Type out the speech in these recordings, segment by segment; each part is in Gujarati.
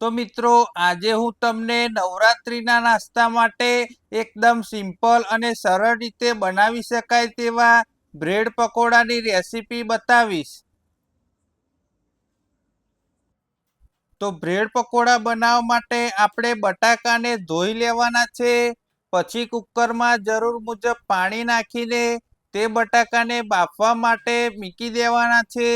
તો મિત્રો, આજે હું તમને નવરાત્રિના નાસ્તા માટે એકદમ સિમ્પલ અને સરળ રીતે બનાવી શકાય તેવા બ્રેડ પકોડાની રેસીપી બતાવીશ. તો બ્રેડ પકોડા બનાવવા માટે આપણે બટાકાને ધોઈ લેવાના છે, પછી કુકરમાં જરૂર મુજબ પાણી નાખીને તે બટાકાને બાફવા માટે મૂકી દેવાના છે.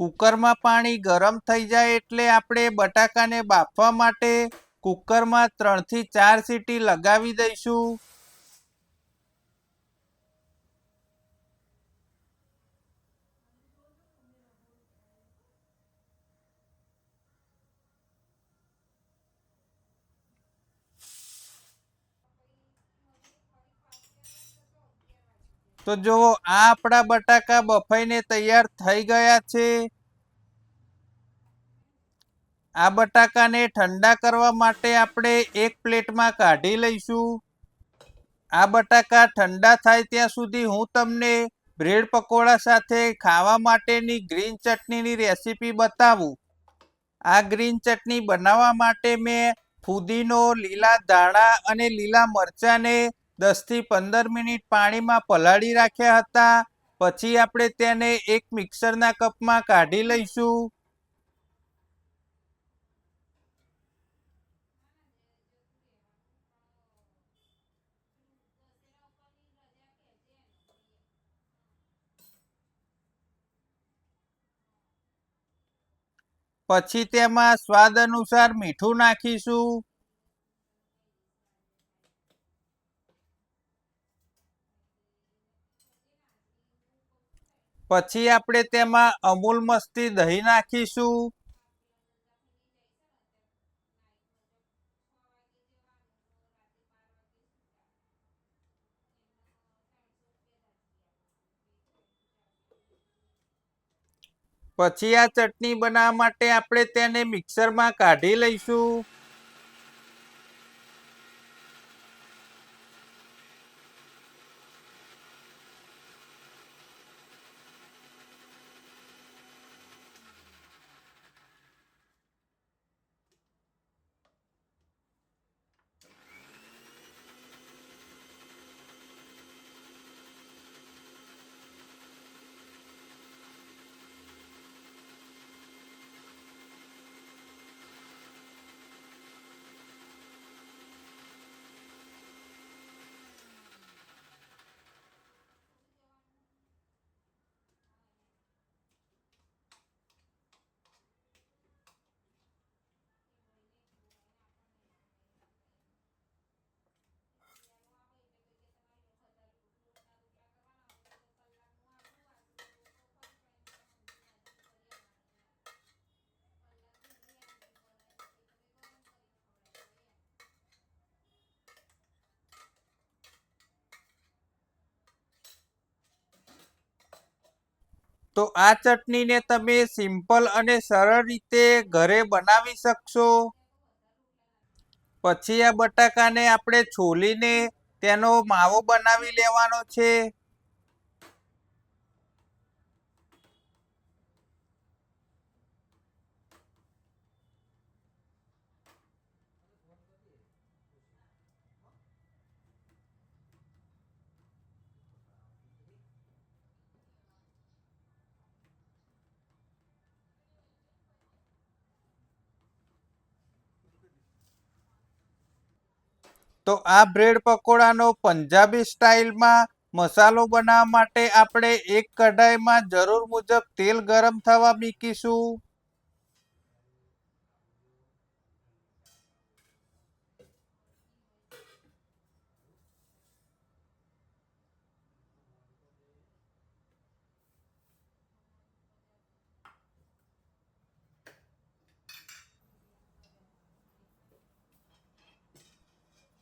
કુકરમાં પાણી ગરમ થઈ જાય એટલે આપણે બટાકાને બાફવા માટે કુકરમાં ત્રણથી ચાર સીટી લગાવી દઈશું. તો જુઓ, આ આપણા બટાકા બફાઈને તૈયાર થઈ ગયા છે. આ બટાકાને ઠંડા કરવા માટે આપણે એક પ્લેટમાં કાઢી લઈશું. આ બટાકા ઠંડા થાય ત્યાં સુધી હું તમને બ્રેડ પકોડા સાથે ખાવા માટેની ગ્રીન ચટણીની રેસીપી બતાવું. આ ગ્રીન ચટણી બનાવવા માટે મેં ફુદીનો, લીલા ધાણા અને લીલા મરચાંને દસથી પંદર મિનિટ પાણીમાં પલાળી રાખ્યા હતા. પછી આપણે તેને એક મિક્સરના કપમાં કાઢી લઈશું. પછી તેમાં સ્વાદ અનુસાર મીઠું નાખીશું. પછી આપણે તેમાં અમૂલ મસ્તી દહીં નાખીશું. પછી આ ચટણી બનાવવા માટે આપણે તેને મિક્સરમાં કાઢી લઈશું. તો આ ચટણીને તમે સિમ્પલ અને સરળ રીતે ઘરે બનાવી શકશો. પછી આ બટાકાને આપણે છોલીને તેનો માવો બનાવી લેવાનો છે. તો આ બ્રેડ પકોડાનો પંજાબી સ્ટાઇલમાં મસાલો બનાવવા માટે આપણે એક કઢાઈમાં જરૂર મુજબ તેલ ગરમ થવા મૂકીશું.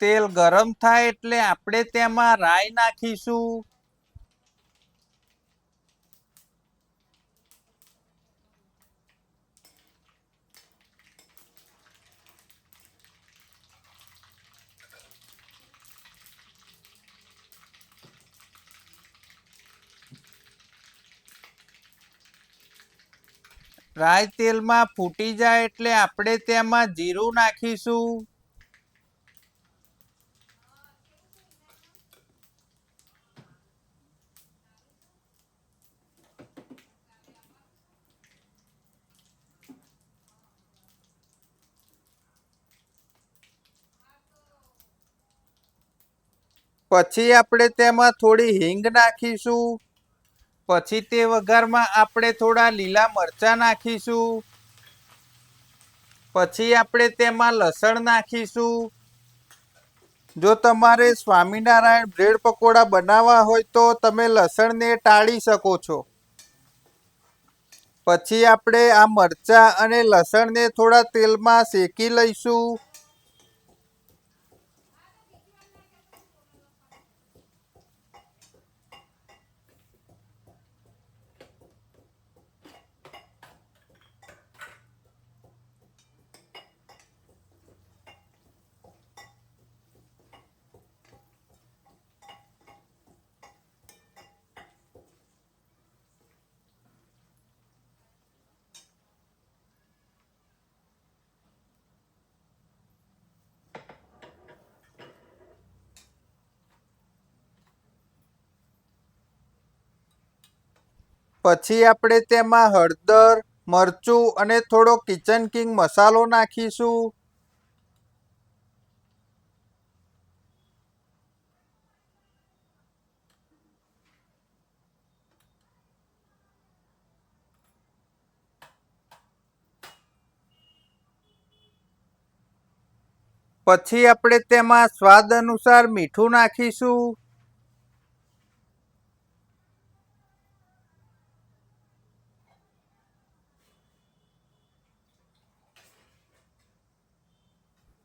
તેલ ગરમ થાય એટલે આપણે તેમાં રાઈ નાખીશું. રાઈ તેલમાં ફૂટી જાય એટલે આપણે તેમાં જીરું નાખીશું. પછી આપણે તેમાં થોડી હિંગ નાખીશું. પછી તે વઘારમાં આપણે થોડા લીલા મરચાં નાખીશું. પછી આપણે તેમાં લસણ નાખીશું. જો તમારે સ્વામિનારાયણ બ્રેડ પકોડા બનાવવા હોય તો તમે લસણને ટાળી શકો છો. પછી આપણે આ મરચાં અને લસણને થોડા તેલમાં શેકી લઈશું. પછી આપણે તેમાં હળદર, મરચું અને થોડો કિચન કિંગ મસાલો નાખીશું. પછી આપણે તેમાં સ્વાદ અનુસાર મીઠું નાખીશું.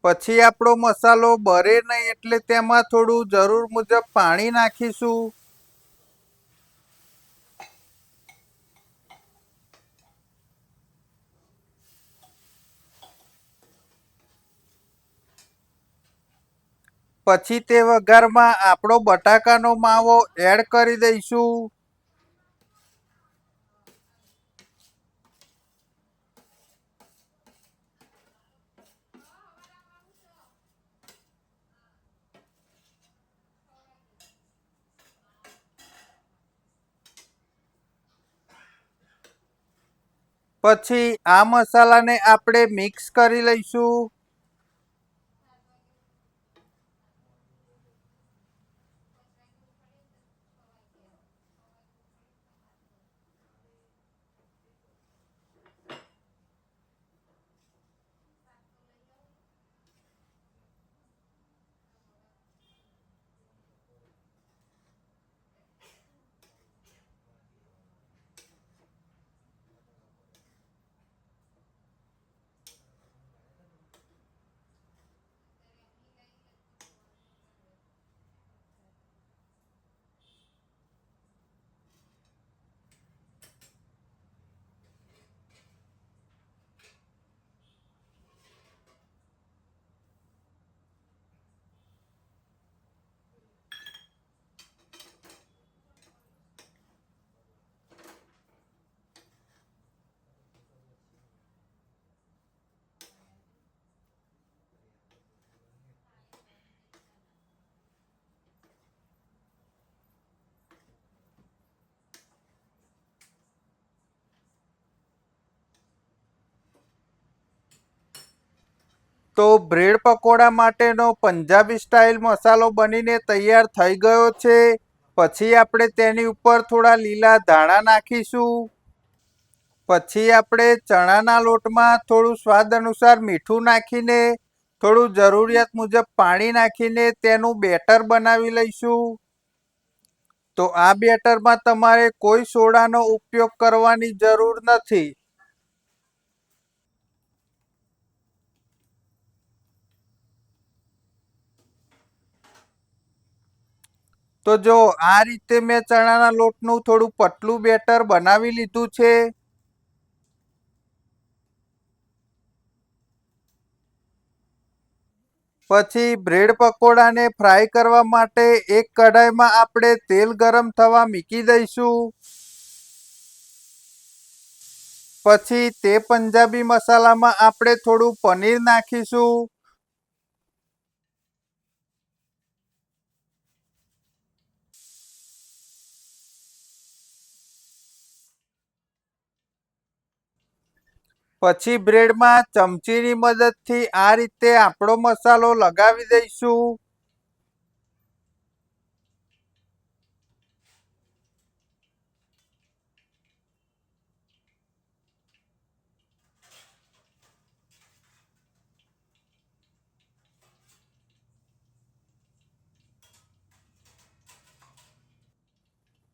પછી આપણો મસાલો બરે નહીં એટલે તેમાં થોડું જરૂર મુજબ પાણી નાખીશું. પછી તે વઘારમાં આપણો બટાકાનો માવો એડ કરી દઈશું. પછી આ મસાલાને આપણે મિક્સ કરી લઈશું. તો બ્રેડ પકોડા માટેનો પંજાબી સ્ટાઇલ મસાલો બનીને તૈયાર થઈ ગયો છે. પછી આપણે તેની ઉપર થોડા લીલા ધાણા નાખીશું. પછી આપણે ચણાના લોટમાં થોડું સ્વાદ અનુસાર મીઠું નાખીને, થોડું જરૂરિયાત મુજબ પાણી નાખીને તેનું બેટર બનાવી લઈશું. તો આ બેટરમાં તમારે કોઈ સોડાનો ઉપયોગ કરવાની જરૂર નથી. તો જો આ રીતે મેં ચણાના લોટનું થોડું પતલું બેટર બનાવી લીધું છે. પછી બ્રેડ પકોડાને ફ્રાય કરવા માટે એક કઢાઈમાં આપણે તેલ ગરમ થવા મૂકી દઈશું. પછી તે પંજાબી મસાલામાં આપણે થોડું પનીર નાખીશું. પછી બ્રેડમાં ચમચીની મદદથી આ રીતે આપણો મસાલો લગાવી દઈશું.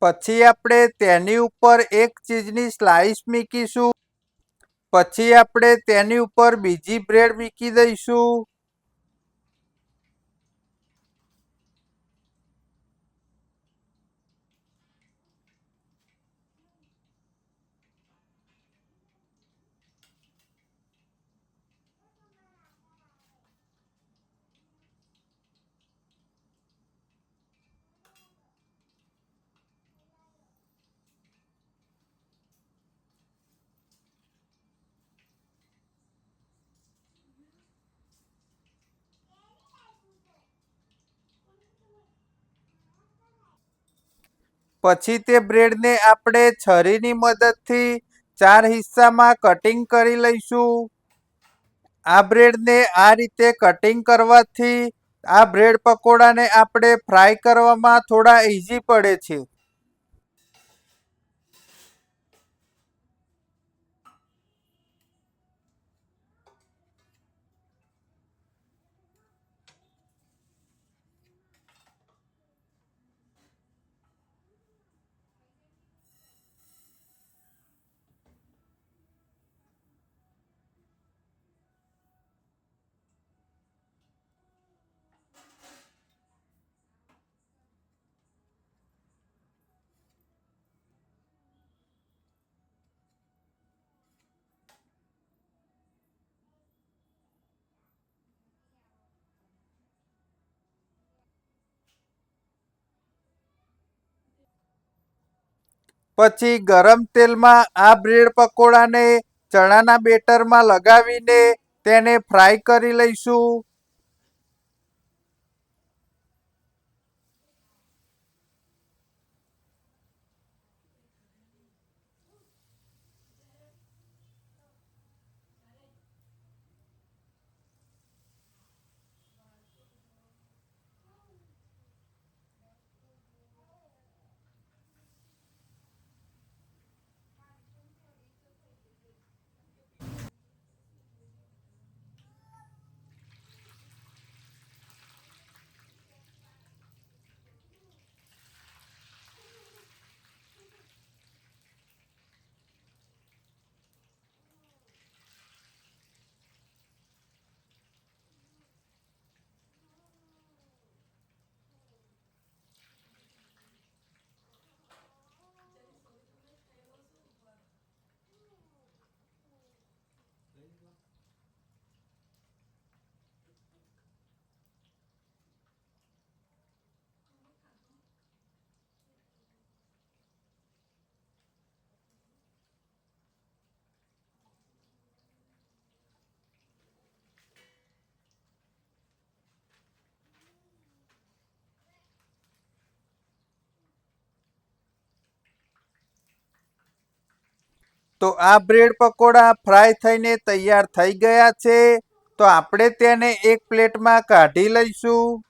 પછી આપણે તેની ઉપર એક ચીજની સ્લાઇસ મૂકીશું. પછી આપણે તેની ઉપર બીજી બ્રેડ મૂકી દઈશું. પછી તે બ્રેડને આપણે છરીની મદદથી ચાર હિસ્સામાં કટિંગ કરી લઈશું. આ બ્રેડને આ રીતે કટિંગ કરવાથી આ બ્રેડ પકોડાને આપણે ફ્રાય કરવામાં થોડા ઇઝી પડે છે. પછી ગરમ તેલમાં આ બ્રેડ પકોડાને ચણાના બેટરમાં લગાવીને તેને ફ્રાય કરી લઈશું. તો આ બ્રેડ પકોડા ફ્રાય થઈને તૈયાર થઈ ગયા છે. તો આપણે તેને એક પ્લેટમાં કાઢી લઈશું.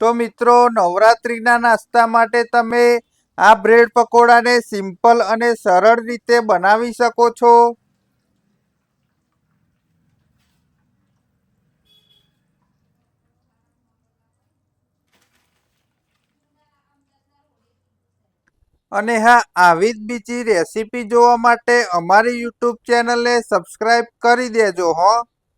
તો મિત્રો, નવરાત્રિના નાસ્તા માટે તમે આ બ્રેડ પકોડાને સિમ્પલ અને સરળ રીતે બનાવી શકો છો. અને હા, આવી જ બીજી રેસીપી જોવા માટે અમારી યુટ્યુબ ચેનલને સબસ્ક્રાઈબ કરી દેજો, હો.